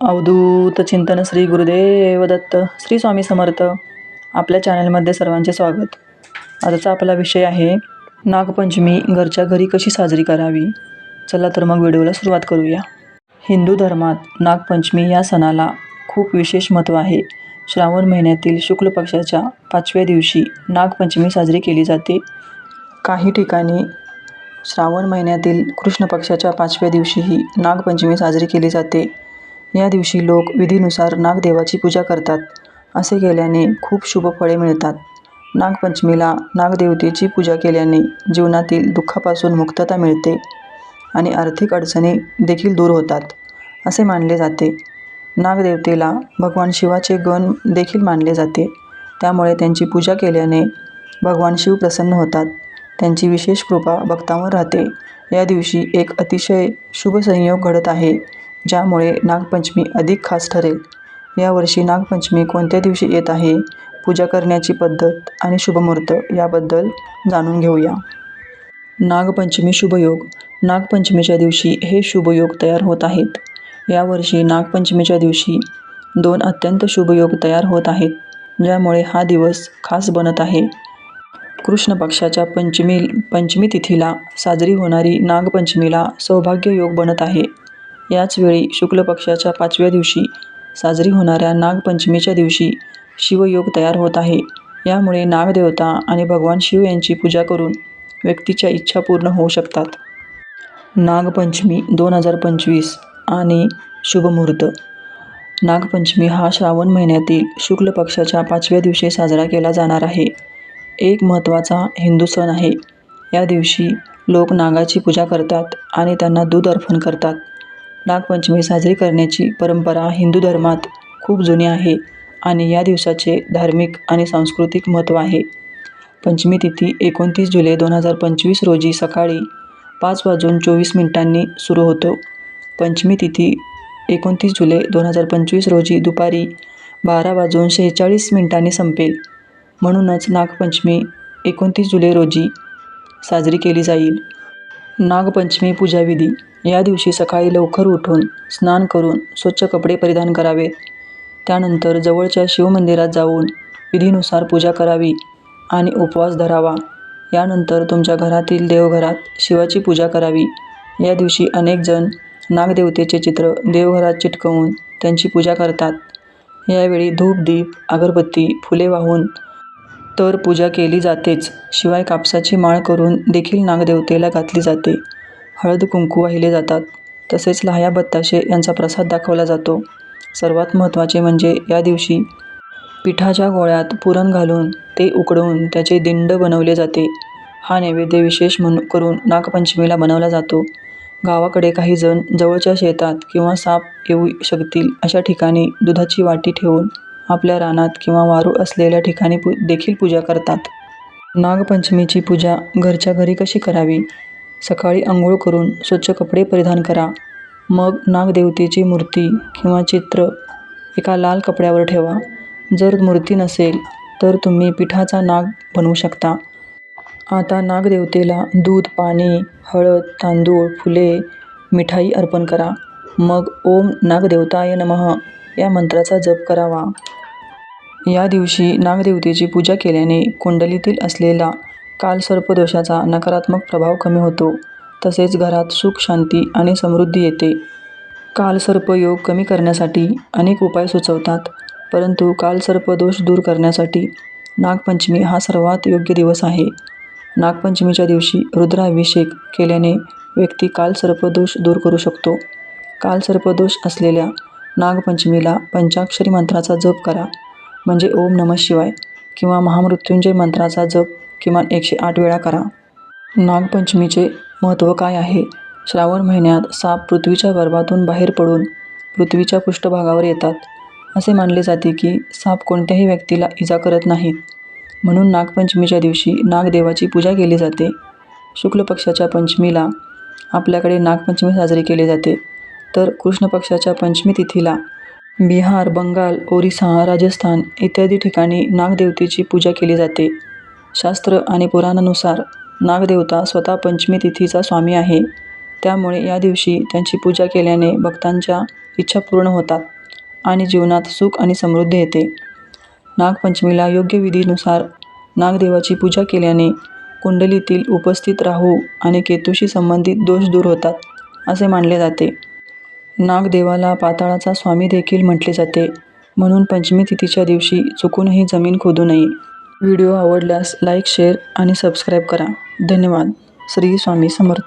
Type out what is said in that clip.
अवधूत चिंतन श्री गुरुदेव दत्त श्री स्वामी समर्थ. आपल्या चॅनलमध्ये सर्वांचे स्वागत. आजचा आपला विषय आहे नागपंचमी घरच्या घरी कशी साजरी करावी? चला तर मग व्हिडिओला सुरुवात करूया. हिंदू धर्मात नागपंचमी या सणाला खूप विशेष महत्त्व आहे. श्रावण महिन्यातील शुक्ल पक्षाच्या पाचव्या दिवशी नागपंचमी साजरी केली जाते. काही ठिकाणी श्रावण महिन्यातील कृष्ण पक्षाच्या पाचव्या दिवशीही नागपंचमी साजरी केली जाते. या दिवशी लोक विधीनुसार नागदेवाची पूजा करतात. असे केल्याने खूप शुभ फळे मिळतात. नागपंचमीला नागदेवतेची पूजा केल्याने जीवनातील दुःखापासून मुक्तता मिळते आणि आर्थिक अडचणी देखील दूर होतात असे मानले जाते. नागदेवतेला भगवान शिवाचे गण देखील मानले जाते. त्यामुळे त्यांची पूजा केल्याने भगवान शिव प्रसन्न होतात. त्यांची विशेष कृपा भक्तांवर राहते. या दिवशी एक अतिशय शुभ संयोग घडत आहे. ज्यामुळे नागपंचमी अधिक खास ठरेल. यावर्षी नागपंचमी कोणत्या दिवशी येत आहे? पूजा करण्याची पद्धत आणि शुभमुहूर्त याबद्दल जाणून घेऊया. नागपंचमी शुभयोग. नागपंचमीच्या दिवशी हे शुभयोग तयार होत आहेत. यावर्षी नागपंचमीच्या दिवशी दोन अत्यंत शुभयोग तयार होत आहेत ज्यामुळे हा दिवस खास बनत आहे. कृष्ण पक्षाच्या पंचमी पंचमी तिथीला साजरी होणारी नागपंचमीला सौभाग्य योग बनत आहे. याच वेळी शुक्ल पक्षाच्या पाचव्या दिवशी साजरी होणाऱ्या नागपंचमीच्या दिवशी शिवयोग तयार होत आहे. यामुळे नागदेवता आणि भगवान शिव यांची पूजा करून व्यक्तीच्या इच्छा पूर्ण होऊ शकतात. नागपंचमी दोन हजार पंचवीस आणि शुभमुहूर्त. नागपंचमी हा श्रावण महिन्यातील शुक्ल पक्षाच्या पाचव्या दिवशी साजरा केला जाणार आहे. एक महत्त्वाचा हिंदू सण आहे. या दिवशी लोक नागाची पूजा करतात आणि त्यांना दूध अर्पण करतात. नागपंचमी साजरी करण्याची परंपरा हिंदू धर्मात खूप जुनी आहे आणि या दिवसाचे धार्मिक आणि सांस्कृतिक महत्त्व आहे. पंचमी तिथी एकोणतीस जुलै दोन हजार पंचवीस रोजी सकाळी पाच वाजून चोवीस मिनिटांनी सुरू होतो. पंचमी तिथी एकोणतीस जुलै दोन हजार पंचवीस रोजी दुपारी बारा वाजून शेहेचाळीस मिनिटांनी संपेल. म्हणूनच नागपंचमी एकोणतीस जुलै रोजी साजरी केली जाईल. नागपंचमी पूजाविधी या दिवशी सकाळी लवकर उठून स्नान करून स्वच्छ कपडे परिधान करावेत त्यानंतर जवळच्या शिवमंदिरात जाऊन विधीनुसार पूजा करावी आणि उपवास धरावा. यानंतर तुमच्या घरातील देवघरात शिवाची पूजा करावी. या दिवशी अनेक जण नागदेवतेचे चित्र देवघरात चिटकवून त्यांची पूजा करतात. यावेळी धूप दीप अगरबत्ती फुले वाहून तर पूजा केली जातेच. शिवाय कापसाची माळ करून देखील नागदेवतेला घातली जाते. हळद कुंकू वाहिले जातात. तसेच लाह्या बत्ताशे यांचा प्रसाद दाखवला जातो. सर्वात महत्त्वाचे म्हणजे या दिवशी पिठाच्या गोळ्यात पुरण घालून ते उकडवून त्याचे दिंड बनवले जाते. हा नैवेद्य विशेष म्हणून करून नागपंचमीला बनवला जातो. गावाकडे काही जण जवळच्या शेतात किंवा साप येऊ शकतील अशा ठिकाणी दुधाची वाटी ठेवून आपल्या रानात किंवा वारू असलेल्या ठिकाणी पू देखील पूजा करतात. नागपंचमीची पूजा घरच्या घरी कशी करावी? सकाळी आंघोळ करून स्वच्छ कपडे परिधान करा. मग नागदेवतेची मूर्ती किंवा चित्र एका लाल कपड्यावर ठेवा. जर मूर्ती नसेल तर तुम्ही पिठाचा नाग बनवू शकता. आता नागदेवतेला दूध पाणी हळद तांदूळ फुले मिठाई अर्पण करा. मग ओम नागदेवताय नमः या मंत्राचा जप करावा. या दिवशी नागदेवतेची पूजा केल्याने कुंडलीतील असलेला कालसर्पदोषाचा नकारात्मक प्रभाव कमी होतो. तसेच घरात सुख शांती आणि समृद्धी येते. कालसर्पयोग कमी करण्यासाठी अनेक उपाय सुचवतात परंतु कालसर्पदोष दूर करण्यासाठी नागपंचमी हा सर्वात योग्य दिवस आहे. नागपंचमीच्या दिवशी रुद्राभिषेक केल्याने व्यक्ती कालसर्पदोष दूर करू शकतो. कालसर्पदोष असलेल्या नागपंचमीला पंचाक्षरी मंत्राचा जप करा म्हणजे ओम नमः शिवाय किंवा महामृत्युंजय मंत्राचा जप किमान एकशे आठ वेळा करा. नागपंचमीचे महत्त्व काय आहे? श्रावण महिन्यात साप पृथ्वीच्या गर्भातून बाहेर पडून पृथ्वीच्या पृष्ठभागावर येतात. असे मानले जाते की साप कोणत्याही व्यक्तीला इजा करत नाहीत. म्हणून नागपंचमीच्या दिवशी नागदेवाची पूजा केली जाते. शुक्ल पक्षाच्या पंचमीला आपल्याकडे नागपंचमी साजरी केली जाते. तर कृष्ण पक्षाच्या पंचमी तिथीला बिहार बंगाल ओरिसा राजस्थान इत्यादी ठिकाणी नागदेवतेची पूजा केली जाते. शास्त्र आणि पुराणानुसार नागदेवता स्वतः पंचमी तिथीचा स्वामी आहे. त्यामुळे या दिवशी त्यांची पूजा केल्याने भक्तांच्या इच्छा पूर्ण होतात आणि जीवनात सुख आणि समृद्धी येते. नागपंचमीला योग्य विधीनुसार नागदेवाची पूजा केल्याने कुंडलीतील उपस्थित राहू आणि केतूशी संबंधित दोष दूर होतात असे मानले जाते. नागदेवाला पाताळाचा स्वामी देखील म्हटले जाते. म्हणून पंचमी तिथीच्या दिवशी चुकूनही जमीन खोदू नये. व्हिडिओ आवडल्यास लाईक शेअर आणि सबस्क्राईब करा. धन्यवाद. श्री स्वामी समर्थ.